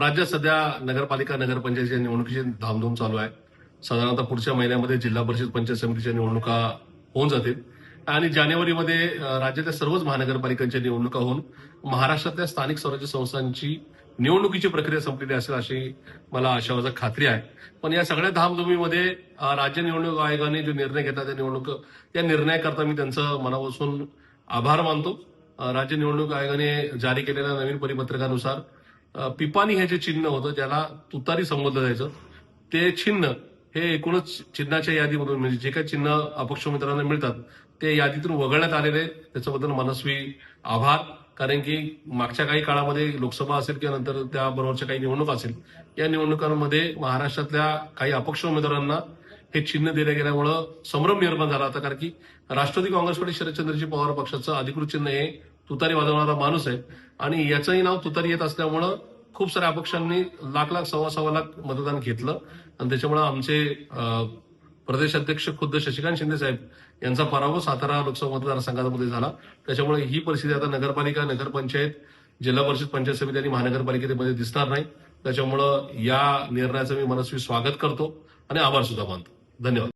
राज्यात सध्या नगरपालिका नगरपंचायतीच्या निवडणुकीची धामधूम चालू आहे. साधारणतः पुढच्या महिन्यामध्ये जिल्हा परिषद पंचायत समितीच्या निवडणुका होऊन जातील. आणि जानेवारीमध्ये राज्यातल्या सर्वच महानगरपालिकांच्या निवडणुका होऊन महाराष्ट्रातल्या स्थानिक स्वराज्य संस्थांची निवडणुकीची प्रक्रिया संपलेली असेल अशी मला आशावाचा खात्री आहे. पण या सगळ्या धामधुमीमध्ये राज्य निवडणूक आयोगाने जो निर्णय घेतला त्या निवडणूक त्या निर्णयाकरता मी त्यांचं मनापासून आभार मानतो. राज्य निवडणूक आयोगाने जारी केलेल्या नवीन परिपत्रकानुसार पिपाणी हे जे चिन्ह होतं ज्याला तुतारी संबोधलं जायचं ते चिन्ह हे एकूणच चिन्हाच्या यादीमधून म्हणजे जे काही चिन्ह अपक्ष उमेदवारांना मिळतात ते यादीतून वगळण्यात आलेले त्याच्याबद्दल मनस्वी आभार. कारण की मागच्या काही काळामध्ये लोकसभा असेल किंवा नंतर त्याबरोबरच्या काही निवडणूक असेल या निवडणुकांमध्ये महाराष्ट्रातल्या काही अपक्ष उमेदवारांना हे चिन्ह दिले गेल्यामुळं संभ्रम निर्माण झाला होता. कारण की राष्ट्रवादी काँग्रेस पार्टी शरदचंद्रजी पवार पक्षाचं अधिकृत चिन्ह हे तुतारी वाजवणारा माणूस आहे. आणि याचंही नाव तुतारी येत असल्यामुळं खूप साऱ्या अपक्षांनी लाख लाख सव्वा सव्वा लाख मतदान घेतलं. आणि त्याच्यामुळे आमचे प्रदेश अध्यक्ष खुद्द शशिकांत शिंदे साहेब यांचा पराभव सातारा लोकसभा मतदारसंघामध्ये झाला. त्याच्यामुळे ही परिस्थिती आता नगरपालिका नगरपंचायत जिल्हा परिषद पंचायत समिती आणि महानगरपालिकेमध्ये दिसणार नाही. त्याच्यामुळं या निर्णयाचं मी मनस्वी स्वागत करतो. आणि आभार सुद्धा मानतो. धन्यवाद.